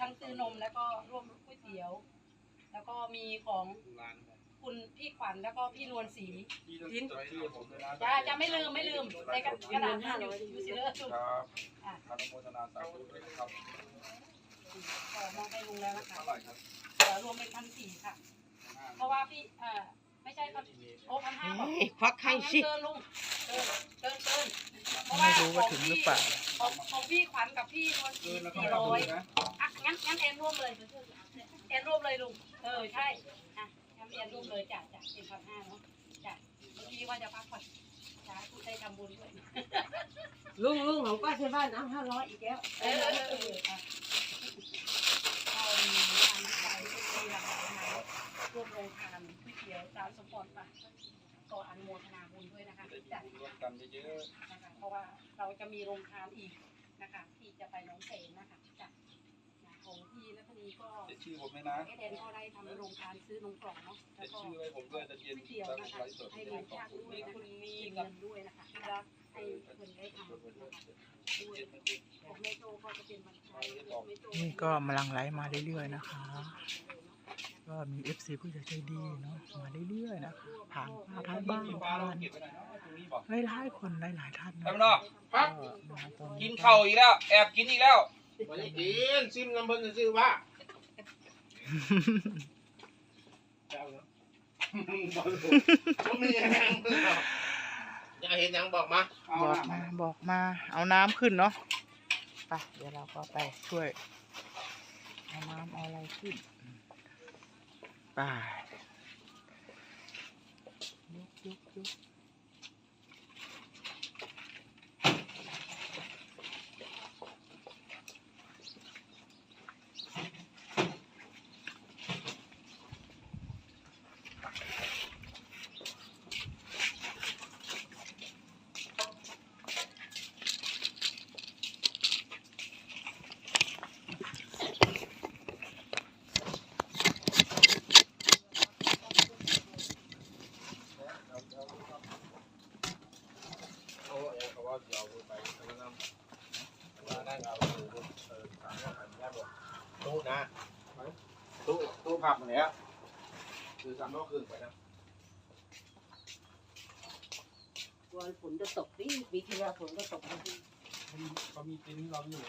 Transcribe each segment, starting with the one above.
ทั้งซื้อนมแล้วก็ร่วมก๋วยเตี๋ยว แล้วก็มีของคุณพี่ขวัญแล้วก็พี่นวลศรีลิ้นชื่อผมเลยนะจะจะไม่ลืมไม่ลืมในกระกระดาษห้าร้อยยูซิเลอร์ครับอนุโมทนาสาธุด้วยนะครับขอมองให้ลุงแล้วนะคะเท่าไหร่ครับเดี๋ยวรวมเป็นพันสี่ค่ะ เพราะว่าพี่เอ่อไม่ใช่พันโอ้พันห้าบอกควักให้สิเกินลุงเกินเกินเกินเพราะไม่รู้ว่าถึงหรือเปล่าของของพี่ขวัญกับพี่นวลศรีเกินแล้วก็สี่ไม่ต้อร้อย งนะอะงั้นงั้นแอนร่วมเลยแอนร่วมเลยลุง เออใช่อะงั้นแอนร่วมเลยจ้ะจ้ะเป็นพันห้าเนาะจ้ะเมื่อกี้ว่าจะพักผ่อนจ้ะคุณได้ทำบุญด้วยลุงลุงของป้าเชฟบ้านเอาห้าร้อยอีกแล้วเออเออเอออะเรามีงานวิจัยที่หลากหลายนะคะร่วมโรงทานก๋วยเตี๋ยวสาวสมพรป่ะก็อนุโมทนาบุญด้วยนะคะได้จ้ะร่วมกันเยอะนะคะเพราะว่าเราจะมีโรงทานอีกนะคะ ที่จะไปหน้องเสนนะคะจ้ะนะ ของพี่และพนีก็ๆได้ชื่อผมไหมนะ เอเดนก็ได้ทำโรงทานซื้อนมกล่องเนาะแล้ได้วก็ชื่อไว้ผมด้วยจะเย็นก๋วยเตี๋ยวแล้วนะคะไลฟ์สดให้ให้เลี้ยงขอบชาติคุณด้วยนะนะคะมีเงินด้วยนะคะให้คนได้ทำนะคะด้วยของแม่โจก็จะเป็นวันชัยแม่โจนี่ก็มาลังไหลมาเรื่อยๆนะคะ ก็มีเอฟซีผู้ใหญ่ใจดีเนาะมาเรื่อยๆนะคะผ่านมาผ่านบ้างปลาผ่าเรานเก็บไว้ไหนตรงนี้บอกหลายๆคนหลายๆท่านแล้นะวเนาะก็มาตอนกินี้นเข่าอีกแล้ว แอบกินอีกแล้ว วันนี้กินซิมน้ำเพิ่นซื้อว่าผมมีอย่างอยากเห็นยังบอกมาเอาบอกมามาบอกมาเอาน้ำขึ้นเนาะไปเดี๋ยวเราก็ไปช่วยเอาน้ำเอาอะไรขึ้นไปยกยกยก เอาเอาว่าเราไปแล้วนำว่านั่งเอาเออถามว่าอันนี้บอกตู้นะตู้ตู้ ผับมาแล้วคือสามรอบครึ่งไปนะวันฝนจะตกนี่ปีที่แล้วฝนก็ตกนะเขามีกินให้เราอยู่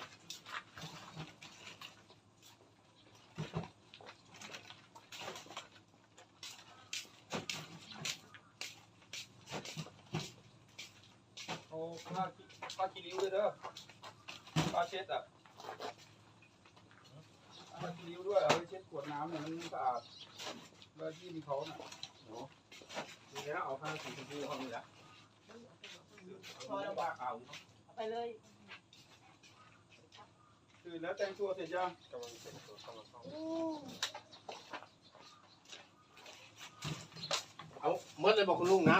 โอ้ผ้าผ้าคีริ้วด้วยเด้อผ้าเช็ดอะ ผ้าคีริ้วด้วยเอาไว้เช็ดขวดน้ำเนี่ยมันสะอาดแล้วที่มีเขาน่ะนี่แล้วเอาผ้าสีชมพูห้องนี้ละพอแล้วว่าเอาเอาไปเลยตื่นแล้วแต่งตัวเสร็จยังกำลังเสร็จตัวกำลังเข้าเอาเมื่อเลยบอกคุณลุงนะ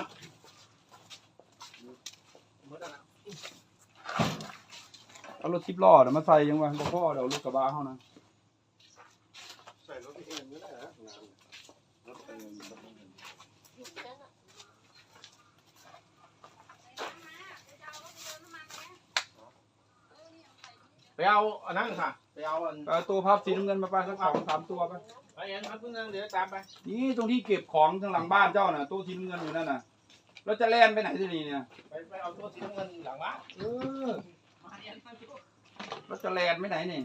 เมื่อนะเอารถทิปล้อน่ะมาใส่ยังวะบ่พ่อเดี๋ยวรถกระบะเฮานะ ใส่รถเองไม่ได้นะงานรถเอง ไปเอาอันนั้นค่ะ ไปเอาอันเอาตัวพับสีน้ำเงินมาไปสักสองสามตัวไปไปอันนั้นเพิ่งนั่งเดี๋ยวตามไป นี่ตรงที่เก็บของทางหลังบ้านเจ้าน่ะตัวสีน้ำเงินอยู่นั่นน่ะแล้วจะแล่นไปไหนทีนี้เนี่ยไปไปเอาตัวสีน้ำเงินหลังบ้านเออแล้วจะแล่นไปไหนนี่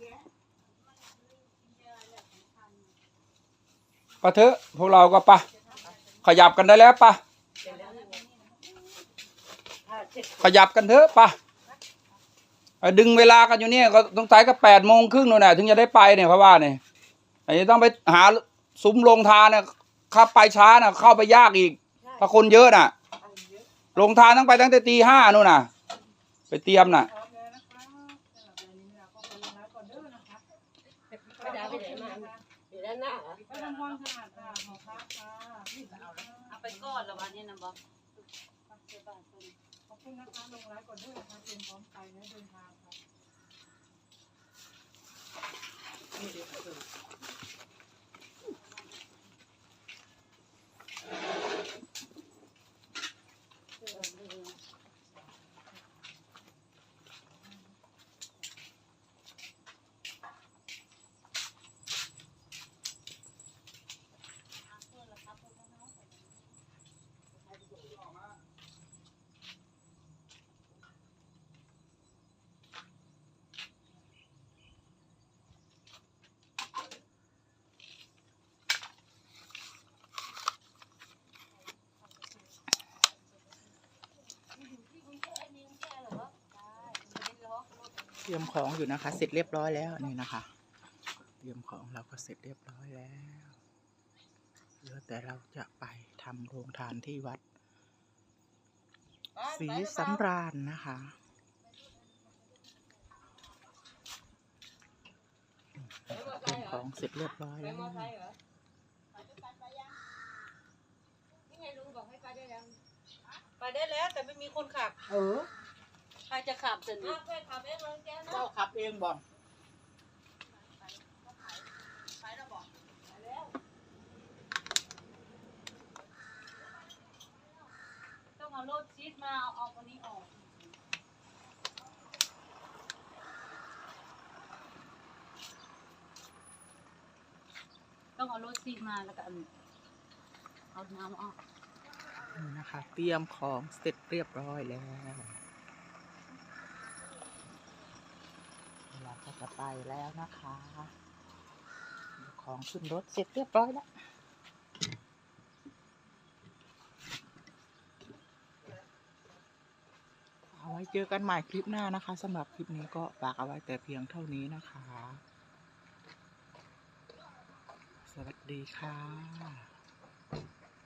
รงทานเยะแยะไปเถอะพวกเราก็ไปะขยับกันได้แล้วปะขยับกันเถอะปะดึงเวลากันอยู่เนี่ยก็ต้องใช้ก็แปดโมงครึ่งนู่นน่ะถึงจะได้ไปเนี่ยเพราะว่าเนี่ยอันนี้ต้องไปหาซุ้มโรงทานนี่ยเข้าไปช้านะเข้าไปยากอีก ถ้าคนเยอะน่ะโรงทานต้องไปตั้งแต่ตีห้านู่นน่ะ ไปเตรียมน่ะพร้อมแล้วนะคะสำหรับเดือนนี้เราก็ไปลงแล้วก่อนเด้อนะคะ ไม่ได้ไปไหนมาอยู่ ด้านหน้าเหรอไปทำความสะอาดค่ะหอพักค่ะนี่จะเอาแล้วเอาไปก้อนละวันนี้นะบอกขอบคุณนะคะลงไลฟ์ก่อนด้วยนะคะเตรียมพร้อมไปนะเดินทางค่ะ เตรียมของอยู่นะคะ เสร็จเรียบร้อยแล้วนี่นะคะ เตรียมของเราก็เสร็จเรียบร้อยแล้วเหลือแต่เราจะไปทำโรงทานที่วัดศรีสำราญนะคะเตรียมของเสร็จเรียบร้อยแล้วไปได้แล้วแต่ไม่มีคนขับ เออใค รจะขับจะหนีขับเองเลยแกนะเจ้าขับเองบอกต้องเอารถชีสมาเอาออกวันนี้ออก ต้องเอารถชีสมาแล้วก็เอาน้ำออก นี่นะคะ เตรียมของเสร็จเรียบร้อยแล้วเราก็ จะไปแล้วนะคะ ของขึ้นรถเสร็จเรียบร้อยแล้วเอาไว้เจอกันใหม่คลิปหน้านะคะสำหรับคลิปนี้ก็ฝากเอาไว้แต่เพียงเท่านี้นะคะ สวัสดีค่ะ